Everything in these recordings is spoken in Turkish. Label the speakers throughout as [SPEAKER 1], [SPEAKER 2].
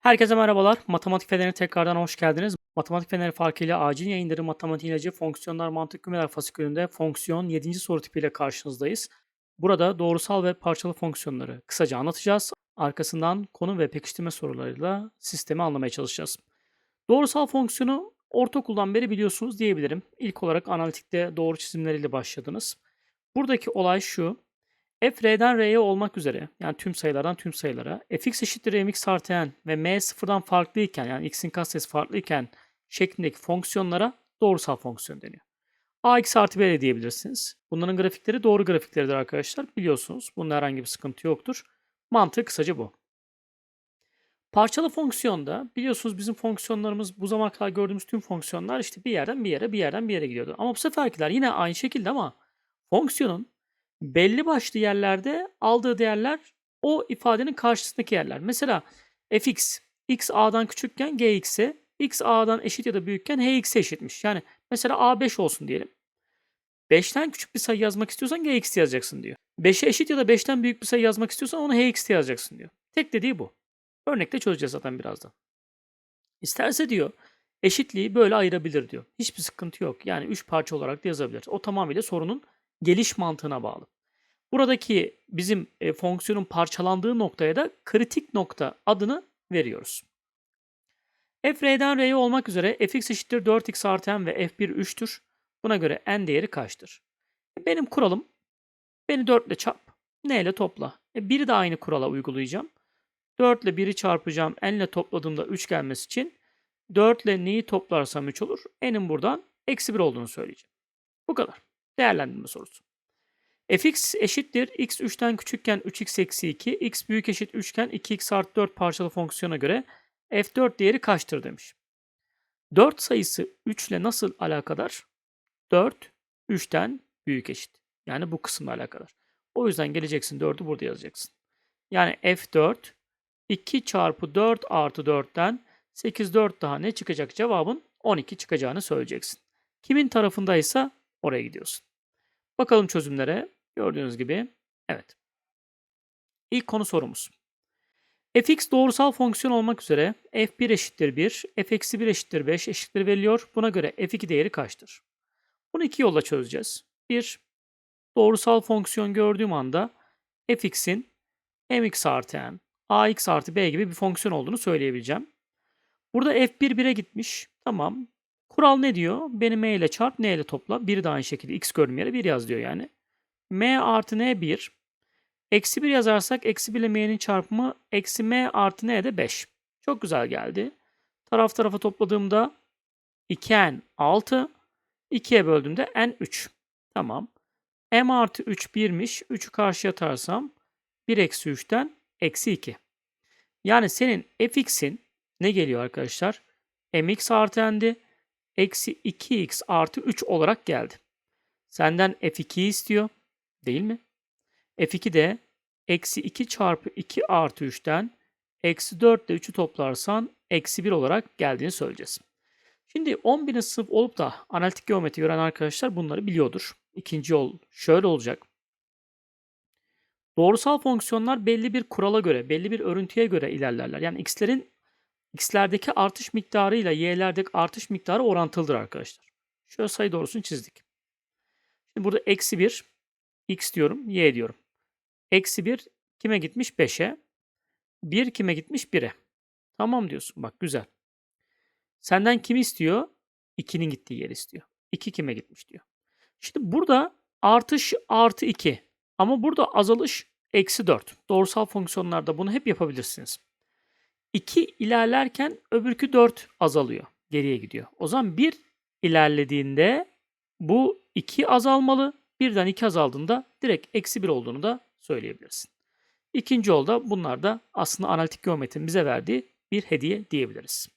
[SPEAKER 1] Herkese merhabalar. Matematik Feneri tekrardan hoş geldiniz. Matematik Feneri farkıyla acil yayınları matematik ilacı fonksiyonlar mantık kümeler fasikülünde fonksiyon 7. soru tipiyle karşınızdayız. Burada doğrusal ve parçalı fonksiyonları kısaca anlatacağız. Arkasından konu ve pekiştirme sorularıyla sistemi anlamaya çalışacağız. Doğrusal fonksiyonu ortaokuldan beri biliyorsunuz diyebilirim. İlk olarak analitikte doğru çizimleriyle başladınız. Buradaki olay şu. F r'den r'ye olmak üzere yani tüm sayılardan tüm sayılara fx eşittir mx artı n ve m sıfırdan farklıyken yani x'in katsayısı farklıyken şeklindeki fonksiyonlara doğrusal fonksiyon deniyor. ax artı b de diyebilirsiniz. Bunların grafikleri doğru grafikleridir arkadaşlar. Biliyorsunuz. Bunda herhangi bir sıkıntı yoktur. Mantığı kısaca bu. Parçalı fonksiyonda biliyorsunuz bizim fonksiyonlarımız bu zamana kadar gördüğümüz tüm fonksiyonlar işte bir yerden bir yere bir yerden bir yere gidiyordu. Ama bu seferkiler yine aynı şekilde ama fonksiyonun belli başlı yerlerde aldığı değerler o ifadenin karşısındaki yerler. Mesela fx x a'dan küçükken gx'e x a'dan eşit ya da büyükken hx'e eşitmiş. Yani mesela a 5 olsun diyelim. 5'ten küçük bir sayı yazmak istiyorsan gx yazacaksın diyor. 5'e eşit ya da 5'ten büyük bir sayı yazmak istiyorsan onu hx yazacaksın diyor. Tek dediği bu. Örnekte çözeceğiz zaten birazdan. İsterse diyor eşitliği böyle ayırabilir diyor. Hiçbir sıkıntı yok. Yani 3 parça olarak da yazabilir. O tamamıyla sorunun geliş mantığına bağlı. Buradaki bizim e, fonksiyonun parçalandığı noktaya da kritik nokta adını veriyoruz. f r'den r'ye olmak üzere fx eşittir 4x artı n ve f1 3'tür. Buna göre n değeri kaçtır? E, Benim kuralım beni 4 ile çarp, n ile topla. E, biri de aynı kurala uygulayacağım. 4 ile 1'i çarpacağım, n ile topladığımda 3 gelmesi için 4 ile neyi toplarsam 3 olur. n'in buradan eksi 1 olduğunu söyleyeceğim. Bu kadar. Değerlendirme sorusu. fx eşittir x 3'ten küçükken 3x eksi 2, x büyük eşit 3 iken 2x artı 4 parçalı fonksiyona göre f4 değeri kaçtır demiş. 4 sayısı 3 ile nasıl alakadar? 4 3'ten büyük eşit. Yani bu kısımla alakadar. O yüzden geleceksin 4'ü burada yazacaksın. Yani f4 2 çarpı 4 artı 4'ten 8 4 daha ne çıkacak cevabın 12 çıkacağını söyleyeceksin. Kimin tarafındaysa oraya gidiyorsun. Bakalım çözümlere. Gördüğünüz gibi evet. İlk konu sorumuz. fx doğrusal fonksiyon olmak üzere f1 eşittir 1, f eksi 1 eşittir 5 eşittir veriliyor. Buna göre f2 değeri kaçtır? Bunu iki yolla çözeceğiz. Bir, doğrusal fonksiyon gördüğüm anda fx'in mx artı n, ax artı b gibi bir fonksiyon olduğunu söyleyebileceğim. Burada f1 1'e gitmiş. Tamam. Kural ne diyor? Beni m ile çarp, n ile topla. Bir de aynı şekilde x gördüğüm yere 1 yaz diyor yani. m artı n 1. Eksi 1 yazarsak eksi 1 ile m'nin çarpımı eksi m artı n de 5. Çok güzel geldi. Taraf tarafa topladığımda 2n 6. 2'ye böldüğümde n 3. Tamam. m artı 3 1'miş. 3'ü karşıya atarsam 1 eksi 3'ten eksi 2. Yani senin fx'in ne geliyor arkadaşlar? mx artı n'di. Eksi 2x artı 3 olarak geldi. Senden f2'yi istiyor. Değil mi? f2 de eksi 2 çarpı 2 artı 3'ten eksi 4 ile 3'ü toplarsan eksi 1 olarak geldiğini söyleyeceğiz. Şimdi 11. sınıf olup da analitik geometri gören arkadaşlar bunları biliyordur. İkinci yol şöyle olacak. Doğrusal fonksiyonlar belli bir kurala göre, belli bir örüntüye göre ilerlerler. Yani x'lerin x'lerdeki artış miktarı ile y'lerdeki artış miktarı orantılıdır arkadaşlar. Şöyle sayı doğrusunu çizdik. Şimdi burada eksi 1, x diyorum, y diyorum. Eksi 1 kime gitmiş? 5'e. 1 kime gitmiş? 1'e. Tamam diyorsun. Bak güzel. Senden kim istiyor? 2'nin gittiği yer istiyor. 2 kime gitmiş diyor. Şimdi burada artış artı 2. Ama burada azalış eksi 4. Doğrusal fonksiyonlarda bunu hep yapabilirsiniz. 2 ilerlerken öbürkü 4 azalıyor. Geriye gidiyor. O zaman 1 ilerlediğinde bu 2 azalmalı. Birden 2 azaldığında direkt eksi 1 olduğunu da söyleyebilirsin. İkinci yolda bunlar da aslında analitik geometrinin bize verdiği bir hediye diyebiliriz.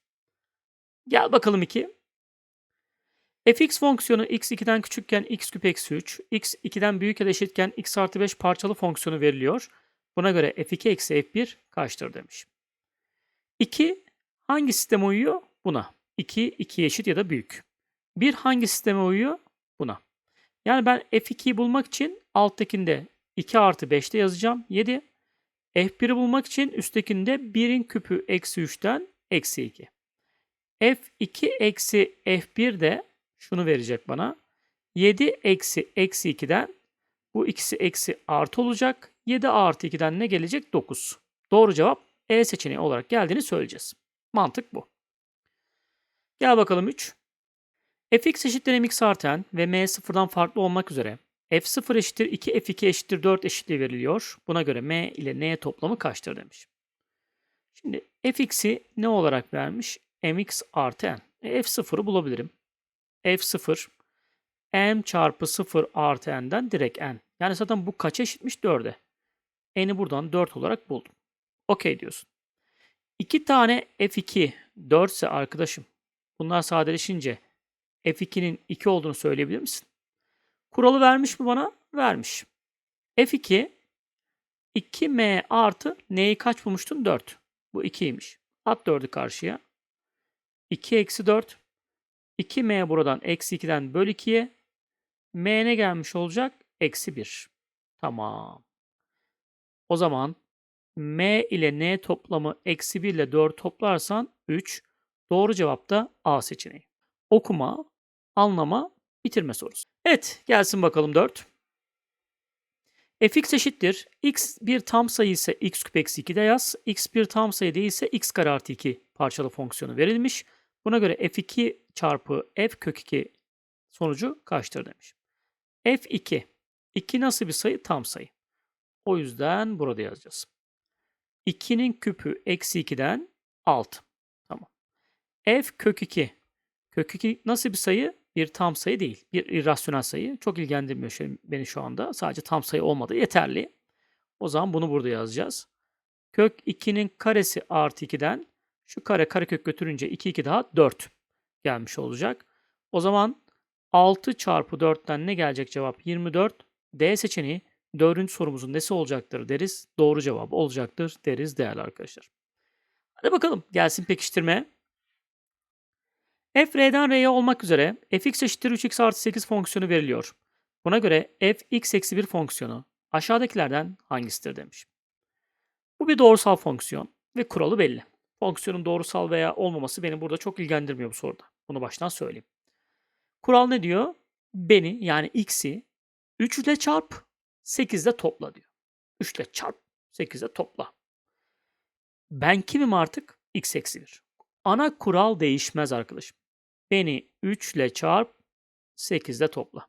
[SPEAKER 1] Gel bakalım 2. fx fonksiyonu x 2'den küçükken x küp eksi 3, x 2'den büyük ya da eşitken x artı 5 parçalı fonksiyonu veriliyor. Buna göre f2 eksi f1 kaçtır demiş. 2 hangi sisteme uyuyor? Buna. 2, 2 eşit ya da büyük. 1 hangi sisteme uyuyor? Buna. Yani ben f2'yi bulmak için alttakinde 2 artı 5'te yazacağım. 7. F1'i bulmak için üsttekinde 1'in küpü eksi 3'ten eksi 2. F2 eksi F1 de şunu verecek bana. 7 eksi eksi 2'den bu ikisi eksi artı olacak. 7 artı 2'den ne gelecek? 9. Doğru cevap E seçeneği olarak geldiğini söyleyeceğiz. Mantık bu. Gel bakalım 3. fx eşittir mx artı n ve m sıfırdan farklı olmak üzere f0 eşittir 2 f2 eşittir 4 eşitliği veriliyor. Buna göre m ile n toplamı kaçtır demiş. Şimdi fx'i ne olarak vermiş? mx artı n. E, f0'ı bulabilirim. f0 m çarpı 0 artı n'den direkt n. Yani zaten bu kaça eşitmiş? 4'e. n'i buradan 4 olarak buldum. Okey diyorsun. 2 tane f2 4 ise arkadaşım bunlar sadeleşince f2'nin 2 olduğunu söyleyebilir misin? Kuralı vermiş mi bana? Vermiş. f2 2m artı n'yi kaç bulmuştun? 4. Bu 2'ymiş. At 4'ü karşıya. 2 eksi 4. 2m buradan eksi 2'den böl 2'ye. m ne gelmiş olacak? Eksi 1. Tamam. O zaman m ile n toplamı eksi 1 ile 4 toplarsan 3. Doğru cevap da A seçeneği. Okuma, anlama, bitirme sorusu. Evet gelsin bakalım 4. fx eşittir. x bir tam sayı ise x küp eksi 2 de yaz. x bir tam sayı değilse x kare artı 2 parçalı fonksiyonu verilmiş. Buna göre f2 çarpı f kök 2 sonucu kaçtır demiş. f2. 2 nasıl bir sayı? Tam sayı. O yüzden burada yazacağız. 2'nin küpü eksi 2'den 6. Tamam. f kök 2. Kök 2 nasıl bir sayı? Bir tam sayı değil. Bir irrasyonel sayı. Çok ilgilendirmiyor şey, beni şu anda. Sadece tam sayı olmadı yeterli. O zaman bunu burada yazacağız. Kök 2'nin karesi artı 2'den şu kare karekök götürünce 2 2 daha 4 gelmiş olacak. O zaman 6 çarpı 4'ten ne gelecek cevap? 24. D seçeneği dördüncü sorumuzun nesi olacaktır deriz. Doğru cevap olacaktır deriz değerli arkadaşlar. Hadi bakalım gelsin pekiştirme. f r'den r'ye olmak üzere fx eşittir 3x artı 8 fonksiyonu veriliyor. Buna göre f x eksi 1 fonksiyonu aşağıdakilerden hangisidir demiş. Bu bir doğrusal fonksiyon ve kuralı belli. Fonksiyonun doğrusal veya olmaması beni burada çok ilgilendirmiyor bu soruda. Bunu baştan söyleyeyim. Kural ne diyor? Beni yani x'i 3 ile çarp 8 ile topla diyor. 3 ile çarp 8 ile topla. Ben kimim artık? x eksi 1. Ana kural değişmez arkadaşım. Beni 3 ile çarp 8 ile topla.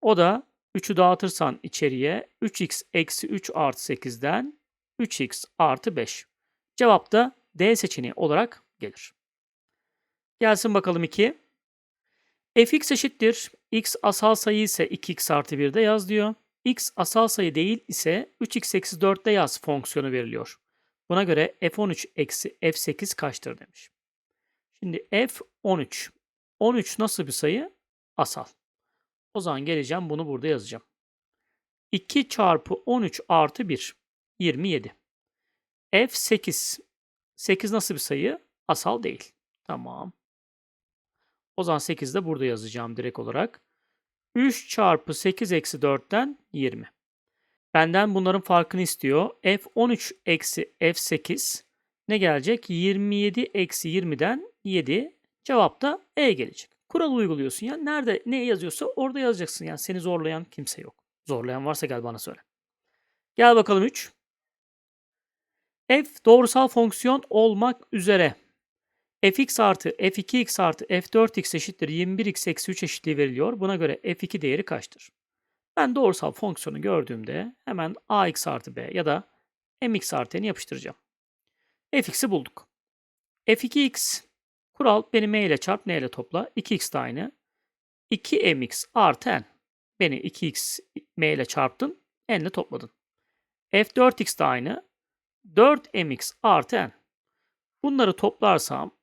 [SPEAKER 1] O da 3'ü dağıtırsan içeriye 3x eksi 3 artı 8'den 3x artı 5. Cevap da D seçeneği olarak gelir. Gelsin bakalım 2. fx eşittir. X asal sayı ise 2x artı 1'de yaz diyor. x asal sayı değil ise 3x eksi 4'te yaz fonksiyonu veriliyor. Buna göre f13 eksi f8 kaçtır demiş. Şimdi f13. 13 nasıl bir sayı? Asal. O zaman geleceğim bunu burada yazacağım. 2 çarpı 13 artı 1. 27. f8. 8 nasıl bir sayı? Asal değil. Tamam. O zaman 8 de burada yazacağım direkt olarak. 3 çarpı 8 eksi 4'ten 20. Benden bunların farkını istiyor. F13 eksi F8 ne gelecek? 27 eksi 20'den 7. Cevap da E gelecek. Kural uyguluyorsun ya. Nerede ne yazıyorsa orada yazacaksın. Yani seni zorlayan kimse yok. Zorlayan varsa gel bana söyle. Gel bakalım 3. F doğrusal fonksiyon olmak üzere fx artı f2x artı f4x eşittir 21x eksi 3 eşitliği veriliyor. Buna göre f2 değeri kaçtır? Ben doğrusal fonksiyonu gördüğümde hemen ax artı b ya da mx artı n'yi yapıştıracağım. fx'i bulduk. f2x kural beni m ile çarp n ile topla. 2x de aynı. 2mx artı n. Beni 2x m ile çarptın. n ile topladın. f4x de aynı. 4mx artı n. Bunları toplarsam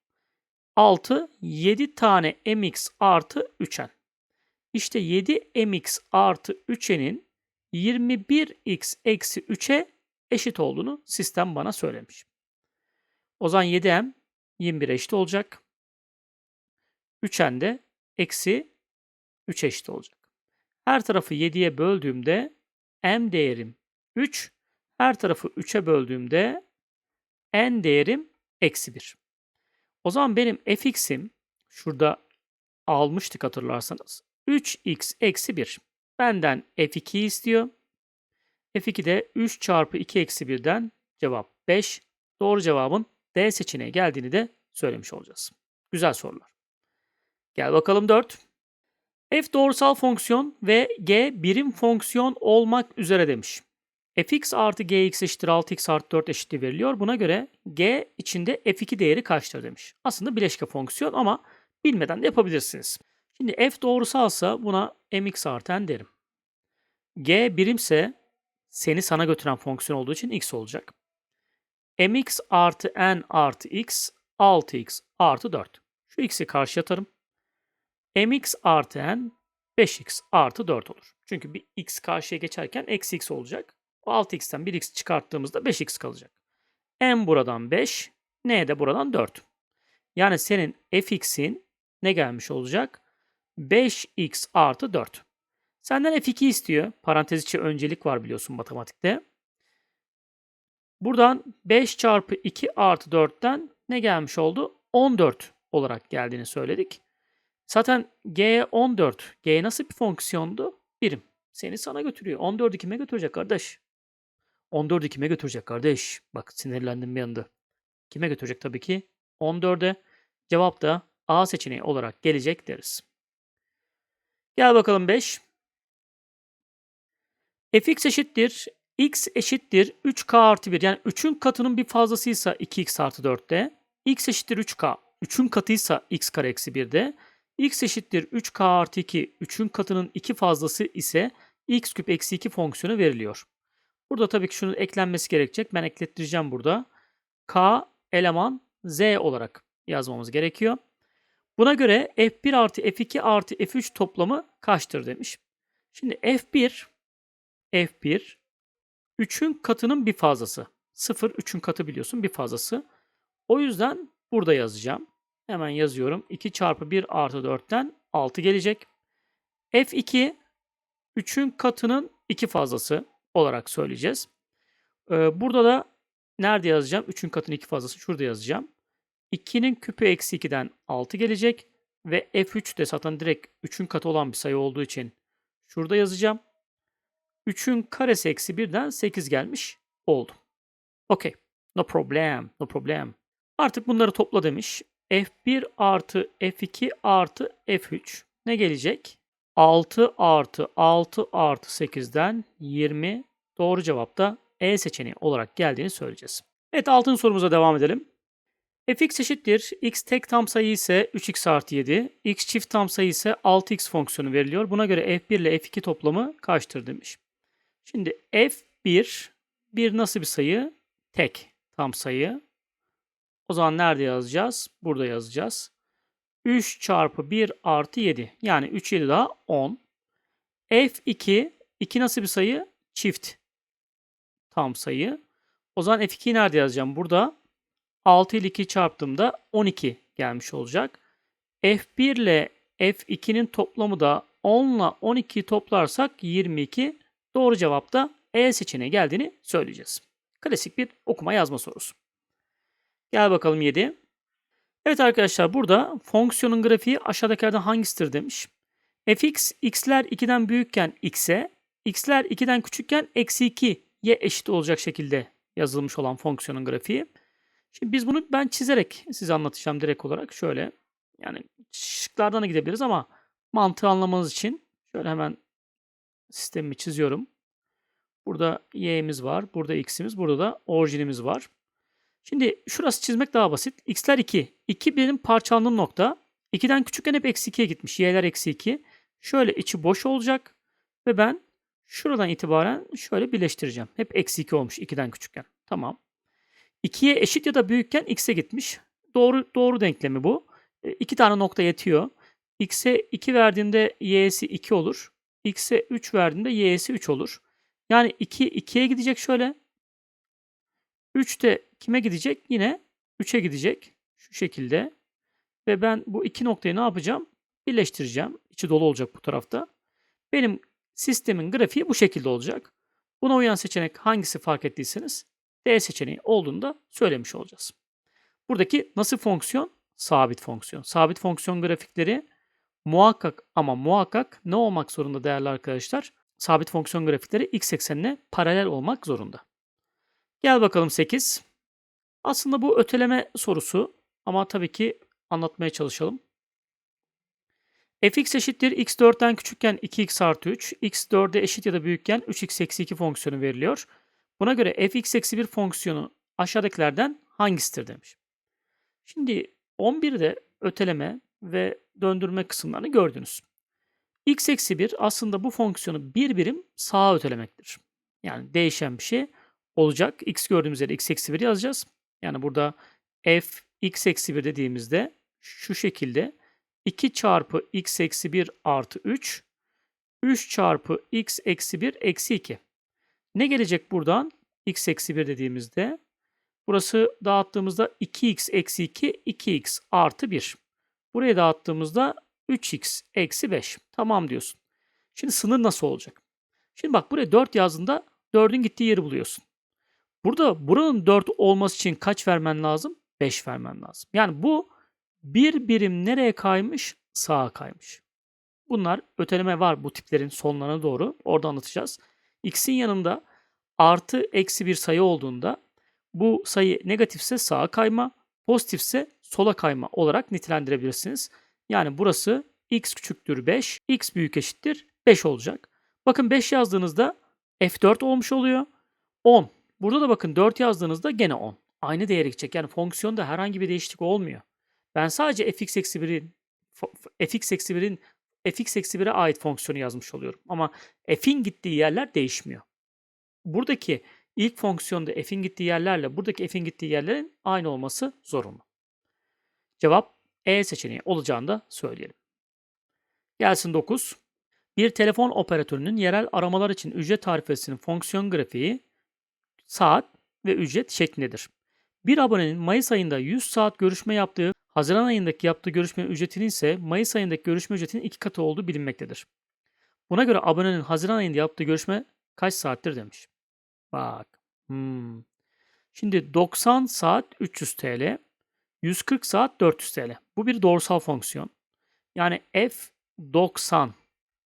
[SPEAKER 1] 6, 7 tane mx artı 3n. İşte 7 mx artı 3n'in 21x eksi 3'e eşit olduğunu sistem bana söylemiş. O zaman 7m 21 eşit olacak. 3n de eksi 3 eşit olacak. Her tarafı 7'ye böldüğümde m değerim 3, Her tarafı 3'e böldüğümde n değerim eksi 1. O zaman benim fx'im şurada almıştık hatırlarsanız. 3x eksi 1. Benden f2 istiyor. f2 de 3 çarpı 2 eksi 1'den cevap 5. Doğru cevabın D seçeneği geldiğini de söylemiş olacağız. Güzel sorular. Gel bakalım 4. F doğrusal fonksiyon ve G birim fonksiyon olmak üzere demiş. Fx artı gx eşittir 6x artı 4 eşitliği veriliyor. Buna göre g içinde f2 değeri kaçtır demiş. Aslında bileşke fonksiyon ama bilmeden de yapabilirsiniz. Şimdi f doğrusalsa buna mx artı n derim. g birimse seni sana götüren fonksiyon olduğu için x olacak. mx artı n artı x 6x artı 4. Şu x'i karşı atarım. mx artı n 5x artı 4 olur. Çünkü bir x karşıya geçerken eksi x olacak. O 6x'ten 1x çıkarttığımızda 5x kalacak. n buradan 5, n de buradan 4. Yani senin fx'in ne gelmiş olacak? 5x artı 4. Senden f2 istiyor. Parantez içi öncelik var biliyorsun matematikte. Buradan 5 çarpı 2 artı 4'ten ne gelmiş oldu? 14 olarak geldiğini söyledik. Zaten G 14. G nasıl bir fonksiyondu? Birim. Seni sana götürüyor. 14'ü kime götürecek kardeş? 14'ü kime götürecek kardeş? Bak sinirlendim bir anda. Kime götürecek tabii ki? 14'e. Cevap da A seçeneği olarak gelecek deriz. Gel bakalım 5. fx eşittir x eşittir 3k artı 1. Yani 3'ün katının bir fazlasıysa 2x artı 4'te. x eşittir 3k. 3'ün katıysa x kare eksi 1'de. x eşittir 3k artı 2. 3'ün katının 2 fazlası ise x küp eksi 2 fonksiyonu veriliyor. Burada tabii ki şunun eklenmesi gerekecek. Ben eklettireceğim burada. k eleman z olarak yazmamız gerekiyor. Buna göre f1 artı f2 artı f3 toplamı kaçtır demiş. Şimdi f1 f1 3'ün katının bir fazlası. 0 3'ün katı biliyorsun bir fazlası. O yüzden burada yazacağım. Hemen yazıyorum. 2 çarpı 1 artı 4'ten 6 gelecek. F2 3'ün katının 2 fazlası olarak söyleyeceğiz. Ee, burada da nerede yazacağım? 3'ün katının 2 fazlası şurada yazacağım. 2'nin küpü eksi 2'den 6 gelecek. Ve F3 de zaten direkt 3'ün katı olan bir sayı olduğu için şurada yazacağım. 3'ün karesi eksi 1'den 8 gelmiş oldu. Okey. No problem. No problem. Artık bunları topla demiş. F1 artı F2 artı F3 ne gelecek? 6 artı 6 artı 8'den 20 doğru cevap da E seçeneği olarak geldiğini söyleyeceğiz. Evet altın sorumuza devam edelim. fx eşittir x tek tam sayı ise 3x artı 7, x çift tam sayı ise 6x fonksiyonu veriliyor. Buna göre f1 ile f2 toplamı kaçtır demiş. Şimdi f1 bir nasıl bir sayı? Tek tam sayı. O zaman nerede yazacağız? Burada yazacağız. 3 çarpı 1 artı 7. Yani 3 7 daha 10. F2 2 nasıl bir sayı? Çift tam sayı. O zaman F2'yi nerede yazacağım? Burada 6 ile 2 çarptığımda 12 gelmiş olacak. F1 ile F2'nin toplamı da 10 ile 12'yi toplarsak 22. Doğru cevap da E seçeneği geldiğini söyleyeceğiz. Klasik bir okuma yazma sorusu. Gel bakalım 7. Evet arkadaşlar burada fonksiyonun grafiği aşağıdakilerden hangisidir demiş. fx x'ler 2'den büyükken x'e, x'ler 2'den küçükken eksi 2'ye eşit olacak şekilde yazılmış olan fonksiyonun grafiği. Şimdi biz bunu ben çizerek size anlatacağım direkt olarak. Şöyle yani şıklardan da gidebiliriz ama mantığı anlamanız için şöyle hemen sistemimi çiziyorum. Burada y'miz var, burada x'imiz, burada da orijinimiz var. Şimdi şurası çizmek daha basit. X'ler 2. 2 benim parçalandığım nokta. 2'den küçükken hep eksi 2'ye gitmiş. Y'ler eksi 2. Şöyle içi boş olacak. Ve ben şuradan itibaren şöyle birleştireceğim. Hep eksi 2 olmuş 2'den küçükken. Tamam. 2'ye eşit ya da büyükken x'e gitmiş. Doğru doğru denklemi bu. E, iki tane nokta yetiyor. x'e 2 verdiğinde y'si 2 olur. x'e 3 verdiğinde y'si 3 olur. Yani 2 2'ye gidecek şöyle. 3 de kime gidecek? Yine 3'e gidecek. Şu şekilde. Ve ben bu iki noktayı ne yapacağım? Birleştireceğim. İçi dolu olacak bu tarafta. Benim sistemin grafiği bu şekilde olacak. Buna uyan seçenek hangisi fark ettiyseniz D seçeneği olduğunu da söylemiş olacağız. Buradaki nasıl fonksiyon? Sabit fonksiyon. Sabit fonksiyon grafikleri muhakkak ama muhakkak ne olmak zorunda değerli arkadaşlar? Sabit fonksiyon grafikleri x eksenine paralel olmak zorunda. Gel bakalım 8. Aslında bu öteleme sorusu ama tabii ki anlatmaya çalışalım. fx eşittir x 4'ten küçükken 2x artı 3, x 4'e eşit ya da büyükken 3x eksi 2 fonksiyonu veriliyor. Buna göre fx eksi 1 fonksiyonu aşağıdakilerden hangisidir demiş. Şimdi 11'de öteleme ve döndürme kısımlarını gördünüz. x eksi 1 aslında bu fonksiyonu bir birim sağa ötelemektir. Yani değişen bir şey olacak. x gördüğümüz yere x eksi 1 yazacağız. Yani burada f x eksi 1 dediğimizde şu şekilde 2 çarpı x eksi 1 artı 3 3 çarpı x eksi 1 eksi 2. Ne gelecek buradan? x eksi 1 dediğimizde burası dağıttığımızda 2x eksi 2 2x artı 1. Buraya dağıttığımızda 3x eksi 5. Tamam diyorsun. Şimdi sınır nasıl olacak? Şimdi bak buraya 4 yazdığında 4'ün gittiği yeri buluyorsun. Burada buranın 4 olması için kaç vermen lazım? 5 vermen lazım. Yani bu bir birim nereye kaymış? Sağa kaymış. Bunlar öteleme var bu tiplerin sonlarına doğru. Orada anlatacağız. X'in yanında artı eksi bir sayı olduğunda bu sayı negatifse sağa kayma, pozitifse sola kayma olarak nitelendirebilirsiniz. Yani burası x küçüktür 5, x büyük eşittir 5 olacak. Bakın 5 yazdığınızda f4 olmuş oluyor. 10. Burada da bakın 4 yazdığınızda gene 10. Aynı değere gidecek. Yani fonksiyonda herhangi bir değişiklik olmuyor. Ben sadece fx eksi 1'in fx eksi 1'in fx eksi 1'e ait fonksiyonu yazmış oluyorum. Ama f'in gittiği yerler değişmiyor. Buradaki ilk fonksiyonda f'in gittiği yerlerle buradaki f'in gittiği yerlerin aynı olması zorunlu. Cevap E seçeneği olacağını da söyleyelim. Gelsin 9. Bir telefon operatörünün yerel aramalar için ücret tarifesinin fonksiyon grafiği saat ve ücret şeklindedir. Bir abonenin Mayıs ayında 100 saat görüşme yaptığı, Haziran ayındaki yaptığı görüşme ücretinin ise Mayıs ayındaki görüşme ücretinin iki katı olduğu bilinmektedir. Buna göre abonenin Haziran ayında yaptığı görüşme kaç saattir demiş. Bak. Hmm. Şimdi 90 saat 300 TL, 140 saat 400 TL. Bu bir doğrusal fonksiyon. Yani f 90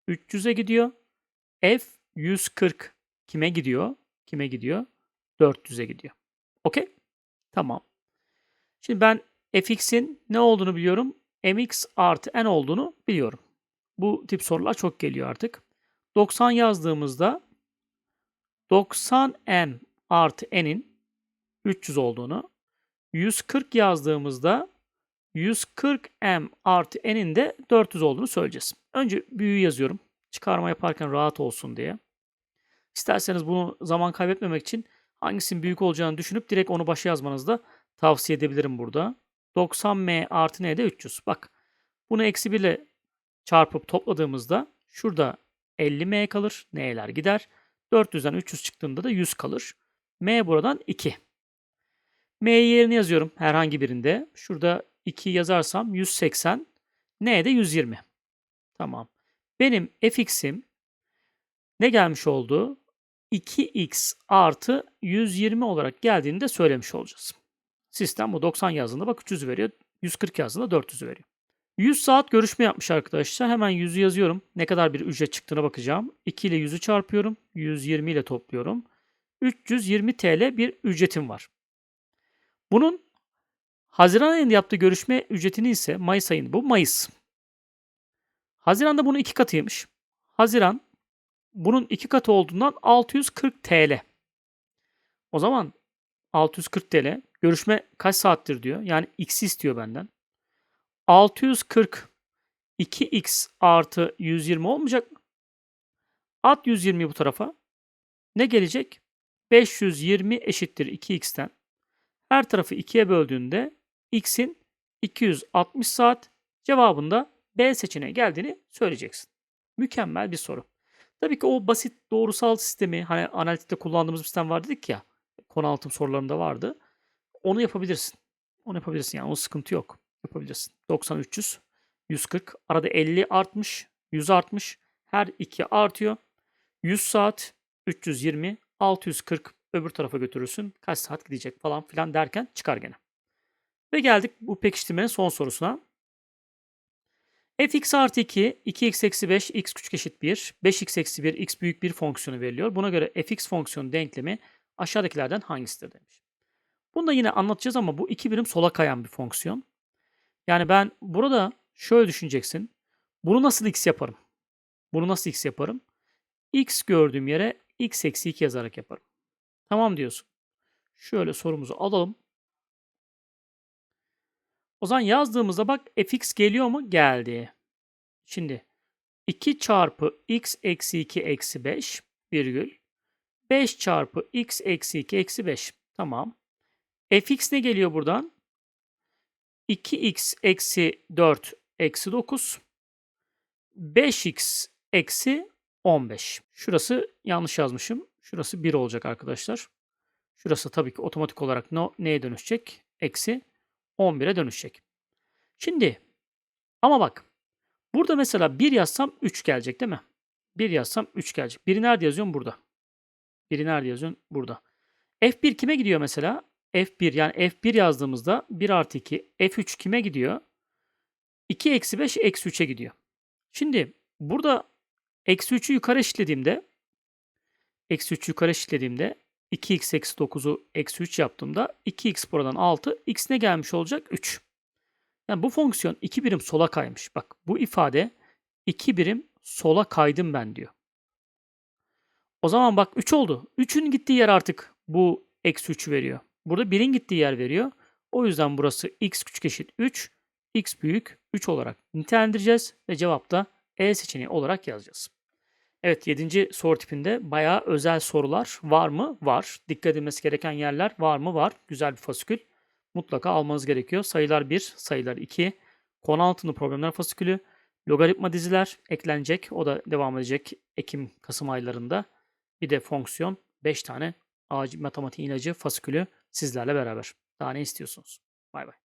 [SPEAKER 1] 300'e gidiyor. F 140 kime gidiyor? Kime gidiyor? 400'e gidiyor. Okey? Tamam. Şimdi ben fx'in ne olduğunu biliyorum. mx artı n olduğunu biliyorum. Bu tip sorular çok geliyor artık. 90 yazdığımızda 90m artı n'in 300 olduğunu, 140 yazdığımızda 140m artı n'in de 400 olduğunu söyleyeceğiz. Önce büyüğü yazıyorum. Çıkarma yaparken rahat olsun diye. İsterseniz bunu zaman kaybetmemek için hangisinin büyük olacağını düşünüp direkt onu başa yazmanızı da tavsiye edebilirim burada. 90m artı n de 300. Bak bunu eksi 1 ile çarpıp topladığımızda şurada 50m kalır. N'ler gider. 400'den 300 çıktığında da 100 kalır. M buradan 2. M'yi yerine yazıyorum herhangi birinde. Şurada 2 yazarsam 180. N de 120. Tamam. Benim fx'im ne gelmiş oldu? 2x artı 120 olarak geldiğini de söylemiş olacağız. Sistem bu 90 yazdığında bak 300 veriyor. 140 yazdığında 400 veriyor. 100 saat görüşme yapmış arkadaşlar. Hemen 100'ü yazıyorum. Ne kadar bir ücret çıktığına bakacağım. 2 ile 100'ü çarpıyorum. 120 ile topluyorum. 320 TL bir ücretim var. Bunun Haziran ayında yaptığı görüşme ücretini ise Mayıs ayında bu Mayıs. Haziran'da bunun iki katıymış. Haziran bunun iki katı olduğundan 640 TL. O zaman 640 TL görüşme kaç saattir diyor. Yani x istiyor benden. 640 2x artı 120 olmayacak mı? At 120 bu tarafa. Ne gelecek? 520 eşittir 2x'ten. Her tarafı 2'ye böldüğünde x'in 260 saat cevabında B seçeneği geldiğini söyleyeceksin. Mükemmel bir soru. Tabii ki o basit doğrusal sistemi hani analitikte kullandığımız bir sistem var dedik ya. Konu altım sorularında vardı. Onu yapabilirsin. Onu yapabilirsin yani o sıkıntı yok yapabilirsin. 90 300 140 arada 50 artmış 100 artmış her 2 artıyor. 100 saat 320 640 öbür tarafa götürürsün. Kaç saat gidecek falan filan derken çıkar gene. Ve geldik bu pekiştirmenin son sorusuna. Fx artı 2, 2x eksi 5, x küçük eşit 1, 5x eksi 1, x büyük 1 fonksiyonu veriliyor. Buna göre fx fonksiyonu denklemi aşağıdakilerden hangisidir demiş. Bunu da yine anlatacağız ama bu iki birim sola kayan bir fonksiyon. Yani ben burada şöyle düşüneceksin. Bunu nasıl x yaparım? Bunu nasıl x yaparım? x gördüğüm yere x eksi 2 yazarak yaparım. Tamam diyorsun. Şöyle sorumuzu alalım. O zaman yazdığımızda bak fx geliyor mu? Geldi. Şimdi 2 çarpı x eksi 2 eksi 5 virgül 5 çarpı x eksi 2 eksi 5. Tamam. fx ne geliyor buradan? 2x eksi 4 eksi 9. 5x eksi 15. Şurası yanlış yazmışım. Şurası 1 olacak arkadaşlar. Şurası tabii ki otomatik olarak no, neye dönüşecek? Eksi 11'e dönüşecek. Şimdi ama bak burada mesela 1 yazsam 3 gelecek değil mi? 1 yazsam 3 gelecek. 1'i nerede yazıyorum? Burada. 1'i nerede yazıyorsun? Burada. F1 kime gidiyor mesela? F1 yani F1 yazdığımızda 1 artı 2. F3 kime gidiyor? 2 eksi 5 eksi 3'e gidiyor. Şimdi burada eksi 3'ü yukarı eşitlediğimde eksi 3'ü yukarı eşitlediğimde 2x eksi 9'u eksi 3 yaptığımda 2x buradan 6. x ne gelmiş olacak? 3. Yani bu fonksiyon 2 birim sola kaymış. Bak bu ifade 2 birim sola kaydım ben diyor. O zaman bak 3 oldu. 3'ün gittiği yer artık bu eksi 3'ü veriyor. Burada 1'in gittiği yer veriyor. O yüzden burası x küçük eşit 3, x büyük 3 olarak nitelendireceğiz ve cevapta E seçeneği olarak yazacağız. Evet 7. soru tipinde bayağı özel sorular var mı? Var. Dikkat edilmesi gereken yerler var mı? Var. Güzel bir fasikül. Mutlaka almanız gerekiyor. Sayılar 1, sayılar 2, konu altında problemler fasikülü, logaritma diziler eklenecek. O da devam edecek Ekim-Kasım aylarında. Bir de fonksiyon 5 tane matematik ilacı fasikülü sizlerle beraber. Daha ne istiyorsunuz? Bay bay.